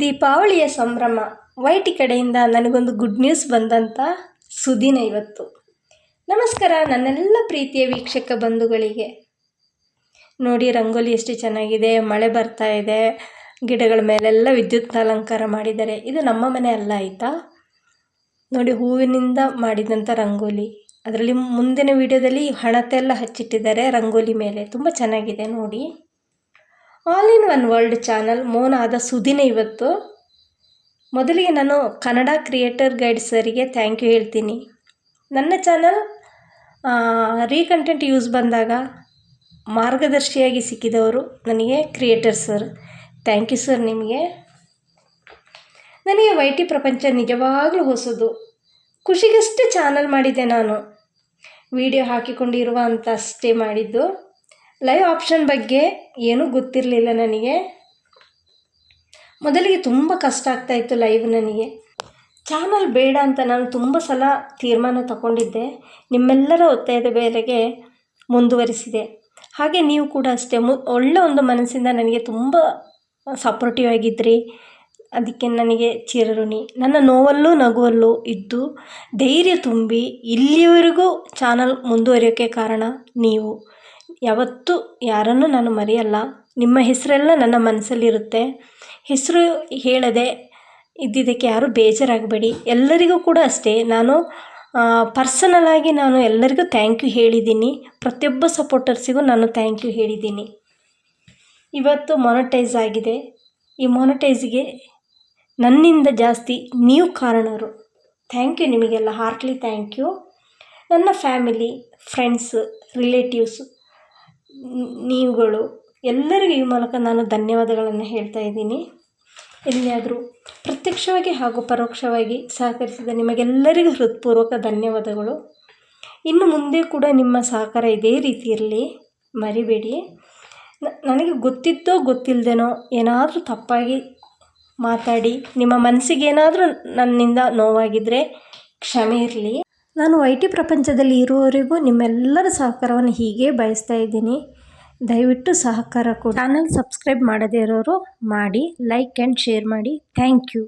ದೀಪಾವಳಿಯ ಸಂಭ್ರಮ. ವೈಟಿ ಕಡೆಯಿಂದ ನನಗೊಂದು ಗುಡ್ ನ್ಯೂಸ್ ಬಂದಂಥ ಸುದಿನ ಇವತ್ತು. ನಮಸ್ಕಾರ ನನ್ನೆಲ್ಲ ಪ್ರೀತಿಯ ವೀಕ್ಷಕ ಬಂಧುಗಳಿಗೆ. ನೋಡಿ ರಂಗೋಲಿ ಎಷ್ಟು ಚೆನ್ನಾಗಿದೆ, ಮಳೆ ಬರ್ತಾ ಇದೆ, ಗಿಡಗಳ ಮೇಲೆಲ್ಲ ವಿದ್ಯುತ್ ಅಲಂಕಾರ ಮಾಡಿದ್ದಾರೆ. ಇದು ನಮ್ಮ ಮನೆ ಅಲ್ಲ ಆಯಿತಾ? ನೋಡಿ ಹೂವಿನಿಂದ ಮಾಡಿದಂಥ ರಂಗೋಲಿ. ಅದರಲ್ಲಿ ಮುಂದಿನ ವಿಡಿಯೋದಲ್ಲಿ ಹಣತೆ ಎಲ್ಲ ಹಚ್ಚಿಟ್ಟಿದ್ದಾರೆ ರಂಗೋಲಿ ಮೇಲೆ. ತುಂಬ ಚೆನ್ನಾಗಿದೆ ನೋಡಿ. All in one world channel ಮೋನಾದ ಸುದಿನ ಇವತ್ತು. ಮೊದಲಿಗೆ ನಾನು ಕನ್ನಡ ಕ್ರಿಯೇಟರ್ ಗೈಡ್ ಸರಿಗೆ ಥ್ಯಾಂಕ್ ಯು ಹೇಳ್ತೀನಿ. ನನ್ನ ಚಾನಲ್ ರೀಕಂಟೆಂಟ್ ಯೂಸ್ ಬಂದಾಗ ಮಾರ್ಗದರ್ಶಿಯಾಗಿ ಸಿಕ್ಕಿದವರು ನನಗೆ creator sir. Thank you sir ನಿಮಗೆ. ನನಗೆ ವೈ ಟಿ ಪ್ರಪಂಚ ನಿಜವಾಗಲೂ ಹೊಸದು. ಖುಷಿಗಷ್ಟೇ ಚಾನಲ್ ಮಾಡಿದ್ದೆ ನಾನು. ವಿಡಿಯೋ ಹಾಕಿಕೊಂಡಿರುವ ಅಂತ ಅಷ್ಟೇ ಮಾಡಿದ್ದು. ಲೈವ್ ಆಪ್ಷನ್ ಬಗ್ಗೆ ಏನೂ ಗೊತ್ತಿರಲಿಲ್ಲ ನನಗೆ. ಮೊದಲಿಗೆ ತುಂಬ ಕಷ್ಟ ಆಗ್ತಾಯಿತ್ತು ಲೈವ್ ನನಗೆ. ಚಾನಲ್ ಬೇಡ ಅಂತ ನಾನು ತುಂಬ ಸಲ ತೀರ್ಮಾನ ತಗೊಂಡಿದ್ದೆ. ನಿಮ್ಮೆಲ್ಲರ ಒತ್ತಾಯದ ಬೇರೆಗೆ ಮುಂದುವರಿಸಿದೆ. ಹಾಗೆ ನೀವು ಕೂಡ ಅಷ್ಟೇ. ಮು, ಒಳ್ಳೆ ಒಂದು ಮನಸ್ಸಿಂದ ನನಗೆ ತುಂಬ ಸಪೋರ್ಟಿವ್ ಆಗಿದ್ರಿ. ಅದಕ್ಕೆ ನನಗೆ ಚಿರಋಣಿ. ನನ್ನ ನೋವಲ್ಲೂ ನಗುವಲ್ಲೂ ಇದ್ದು ಧೈರ್ಯ ತುಂಬಿ ಇಲ್ಲಿಯವರೆಗೂ ಚಾನಲ್ ಮುಂದುವರಿಯೋಕ್ಕೆ ಕಾರಣ ನೀವು. ಯಾವತ್ತೂ ಯಾರನ್ನು ನಾನು ಮರೆಯಲ್ಲ. ನಿಮ್ಮ ಹೆಸರೆಲ್ಲ ನನ್ನ ಮನಸ್ಸಲ್ಲಿರುತ್ತೆ. ಹೆಸರು ಹೇಳದೆ ಇದ್ದಿದ್ದಕ್ಕೆ ಯಾರೂ ಬೇಜಾರಾಗಬೇಡಿ. ಎಲ್ಲರಿಗೂ ಕೂಡ ಅಷ್ಟೇ. ನಾನು ಪರ್ಸನಲಾಗಿ ನಾನು ಎಲ್ಲರಿಗೂ ಥ್ಯಾಂಕ್ ಯು ಹೇಳಿದ್ದೀನಿ. ಪ್ರತಿಯೊಬ್ಬ ಸಪೋರ್ಟರ್ಸಿಗೂ ನಾನು ಥ್ಯಾಂಕ್ ಯು ಹೇಳಿದ್ದೀನಿ. ಇವತ್ತು ಮೊನಟೈಸ್ ಆಗಿದೆ. ಈ ಮೊನಟೈಸ್ಗೆ ನನ್ನಿಂದ ಜಾಸ್ತಿ ನೀವು ಕಾರಣರು. ಥ್ಯಾಂಕ್ ಯು ನಿಮಗೆಲ್ಲ ಹಾರ್ಟ್ಲಿ ಥ್ಯಾಂಕ್ ಯು ನನ್ನ ಫ್ಯಾಮಿಲಿ ಫ್ರೆಂಡ್ಸ್ ರಿಲೇಟಿವ್ಸ್ ನೀವುಗಳು ಎಲ್ಲರಿಗೂ ಈ ಮೂಲಕ ನಾನು ಧನ್ಯವಾದಗಳನ್ನು ಹೇಳ್ತಾ ಇದ್ದೀನಿ. ಎಲ್ಲಿಯಾದರೂ ಪ್ರತ್ಯಕ್ಷವಾಗಿ ಹಾಗೂ ಪರೋಕ್ಷವಾಗಿ ಸಹಕರಿಸಿದ ನಿಮಗೆಲ್ಲರಿಗೂ ಹೃತ್ಪೂರ್ವಕ ಧನ್ಯವಾದಗಳು. ಇನ್ನು ಮುಂದೆ ಕೂಡ ನಿಮ್ಮ ಸಹಕಾರ ಇದೇ ರೀತಿ ಇರಲಿ ಮರಿಬೇಡಿ ನನಗೆ ಗೊತ್ತಿದ್ದೋ ಗೊತ್ತಿಲ್ಲದೇನೋ ಏನಾದರೂ ತಪ್ಪಾಗಿ ಮಾತಾಡಿ ನಿಮ್ಮ ಮನಸ್ಸಿಗೆ ಏನಾದರೂ ನನ್ನಿಂದ ನೋವಾಗಿದ್ದರೆ ಕ್ಷಮೆ ಇರಲಿ. ನಾನು ಐ ಟಿ ಪ್ರಪಂಚದಲ್ಲಿ ಇರುವವರೆಗೂ ನಿಮ್ಮೆಲ್ಲರ ಸಹಕಾರವನ್ನು ಹೀಗೆ ಬಯಸ್ತಾ ಇದ್ದೀನಿ. ದಯವಿಟ್ಟು ಸಹಕಾರ ಕೊಡಿ. ಚಾನಲ್ ಸಬ್ಸ್ಕ್ರೈಬ್ ಮಾಡದೇ ಇರೋರು ಮಾಡಿ, ಲೈಕ್ ಆ್ಯಂಡ್ ಶೇರ್ ಮಾಡಿ. Thank you.